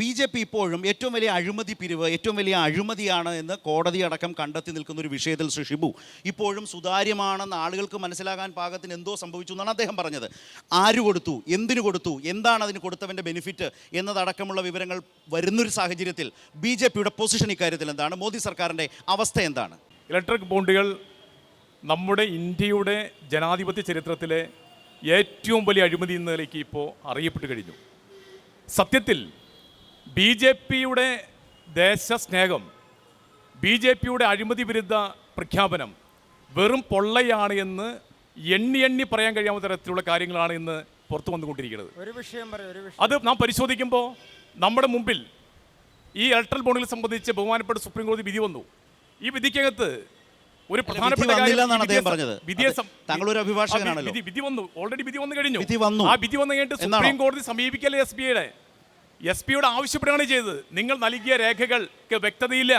B J P ഇപ്പോഴും ഏറ്റവും വലിയ അഴിമതി പിരിവ് ഏറ്റവും വലിയ അഴിമതിയാണ് എന്ന് കോടതി അടക്കം കണ്ടെത്തി നിൽക്കുന്ന ഒരു വിഷയത്തിൽ ശ്രീ ഷിബു ഇപ്പോഴും സുതാര്യമാണെന്ന് ആളുകൾക്ക് മനസ്സിലാകാൻ പാകത്തിന് എന്തോ സംഭവിച്ചു എന്നാണ് അദ്ദേഹം പറഞ്ഞത്. ആര് കൊടുത്തു? എന്തിനു കൊടുത്തു? എന്താണ് അതിന് കൊടുത്തവന്റെ ബെനിഫിറ്റ് എന്നതടക്കമുള്ള വിവരങ്ങൾ വരുന്നൊരു സാഹചര്യത്തിൽ ബി ജെ പിയുടെ പൊസിഷൻ ഇക്കാര്യത്തിൽ എന്താണ്? മോദി സർക്കാരിന്റെ അവസ്ഥ എന്താണ്? ഇലക്ട്രിക് ബോണ്ടുകൾ നമ്മുടെ ഇന്ത്യയുടെ ജനാധിപത്യ ചരിത്രത്തിലെ ഏറ്റവും വലിയ അഴിമതി എന്ന നിലയ്ക്ക് ഇപ്പോൾ അറിയപ്പെട്ട് കഴിഞ്ഞു. സത്യത്തിൽ ബി ജെ പിയുടെ ദേശസ്നേഹം ബി ജെ പിയുടെ അഴിമതി വിരുദ്ധ പ്രഖ്യാപനം വെറും പൊള്ളയാണ് എന്ന് എണ്ണി എണ്ണി പറയാൻ കഴിയാവുന്ന തരത്തിലുള്ള കാര്യങ്ങളാണ് ഇന്ന് പുറത്തു വന്നുകൊണ്ടിരിക്കുന്നത്. ഒരു വിഷയം അത് നാം പരിശോധിക്കുമ്പോൾ നമ്മുടെ മുമ്പിൽ ഈ ഇലക്ട്രൽ ബോണ്ടുകളെ സംബന്ധിച്ച് ബഹുമാനപ്പെട്ട സുപ്രീം കോടതി വിധി വന്നു. ഈ വിധിക്കകത്ത് ഒരു പ്രധാനപ്പെട്ട. വിധി വന്നു. ഓൾറെഡി വിധി വന്നു കഴിഞ്ഞു. ആ വിധി വന്നു കഴിഞ്ഞിട്ട് സുപ്രീം കോടതി സമീപിക്കല്ലേ എസ് പിയുടെ എസ് പിയോട് ആവശ്യപ്പെടുകയാണ് ചെയ്തത്. നിങ്ങൾ നൽകിയ രേഖകൾക്ക് വ്യക്തതയില്ല.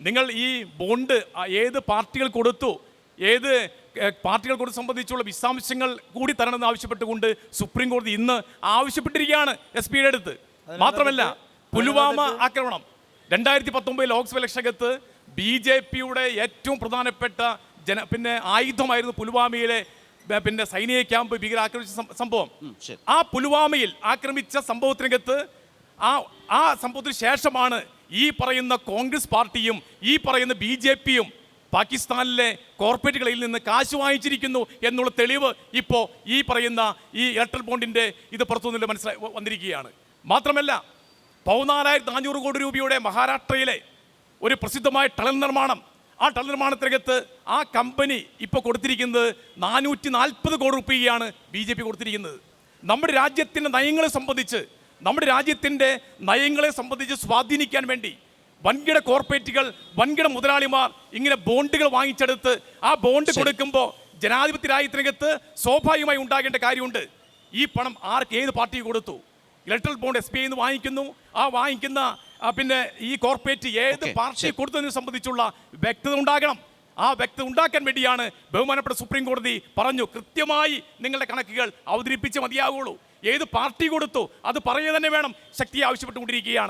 നിങ്ങൾ ഈ ബോണ്ട് ഏത് പാർട്ടികൾ കൊടുത്തു ഏത് പാർട്ടികൾ കൊടുത്ത് സംബന്ധിച്ചുള്ള വിശദാംശങ്ങൾ കൂടി തരണമെന്ന് ആവശ്യപ്പെട്ടുകൊണ്ട് സുപ്രീം കോടതി ഇന്ന് ആവശ്യപ്പെട്ടിരിക്കുകയാണ് എസ് പിയുടെ അടുത്ത്. മാത്രമല്ല പുൽവാമ ആക്രമണം. രണ്ടായിരത്തി പത്തൊമ്പത് ലോക്സഭ ഇലക്ഷനകത്ത് ബി ജെ പിയുടെ ഏറ്റവും പ്രധാനപ്പെട്ട ജന പിന്നെ ആയുധമായിരുന്നു പുൽവാമയിലെ പിന്നെ സൈനിക ക്യാമ്പ് ഭീകരാക്രമിച്ച സംഭവം. ആ പുൽവാമയിൽ ആക്രമിച്ച സംഭവത്തിനകത്ത് ആ ആ സംഭവത്തിന് ശേഷമാണ് ഈ പറയുന്ന കോൺഗ്രസ് പാർട്ടിയും ഈ പറയുന്ന ബി ജെ പിയും പാകിസ്ഥാനിലെ കോർപ്പറേറ്റുകളിൽ നിന്ന് കാശ് വാങ്ങിച്ചിരിക്കുന്നു എന്നുള്ള തെളിവ് ഇപ്പോൾ ഈ പറയുന്ന ഈ എയർടെൽ ബോണ്ടിന്റെ ഇത് പുറത്തുനിന്ന് മനസ്സിലായി വന്നിരിക്കുകയാണ്. മാത്രമല്ല പതിനാലായിരത്തി നാനൂറ് കോടി രൂപയുടെ മഹാരാഷ്ട്രയിലെ ഒരു പ്രസിദ്ധമായ ടണൽ നിർമ്മാണം ആ ടണൽ നിർമ്മാണത്തിനകത്ത് ആ കമ്പനി ഇപ്പോൾ കൊടുത്തിരിക്കുന്നത് നാനൂറ്റി നാൽപ്പത് കോടി രൂപയാണ് ബി ജെ പി കൊടുത്തിരിക്കുന്നത്. നമ്മുടെ രാജ്യത്തിന്റെ നയങ്ങളെ സംബന്ധിച്ച് നമ്മുടെ രാജ്യത്തിന്റെ നയങ്ങളെ സംബന്ധിച്ച് സ്വാധീനിക്കാൻ വേണ്ടി വൻകിട കോർപ്പറേറ്റുകൾ വൻകിട മുതലാളിമാർ ഇങ്ങനെ ബോണ്ടുകൾ വാങ്ങിച്ചെടുത്ത് ആ ബോണ്ട് കൊടുക്കുമ്പോൾ ജനാധിപത്യ രാജ്യത്തിനകത്ത് സ്വാഭാവികമായി ഉണ്ടാകേണ്ട കാര്യമുണ്ട്. ഈ പണം ആർക്ക് ഏത് പാർട്ടി കൊടുത്തു? Electoral bond S B I വാങ്ങിക്കുന്നു. ആ വാങ്ങിക്കുന്ന പിന്നെ ഈ കോർപ്പറേറ്റ് ഏത് പാർട്ടി. കൊടുത്തതിനെ സംബന്ധിച്ചുള്ള വ്യക്തത ഉണ്ടാകണം. ആ വ്യക്തത ഉണ്ടാക്കാൻ വേണ്ടിയാണ് ബഹുമാനപ്പെട്ട സുപ്രീം കോടതി പറഞ്ഞു കൃത്യമായി നിങ്ങളുടെ കണക്കുകൾ അവതരിപ്പിച്ച് മതിയാകുള്ളൂ ഏത് പാർട്ടി കൊടുത്തു അത് പറയുക തന്നെ വേണം. ശക്തി ആവശ്യപ്പെട്ടുകൊണ്ടിരിക്കുകയാണ്.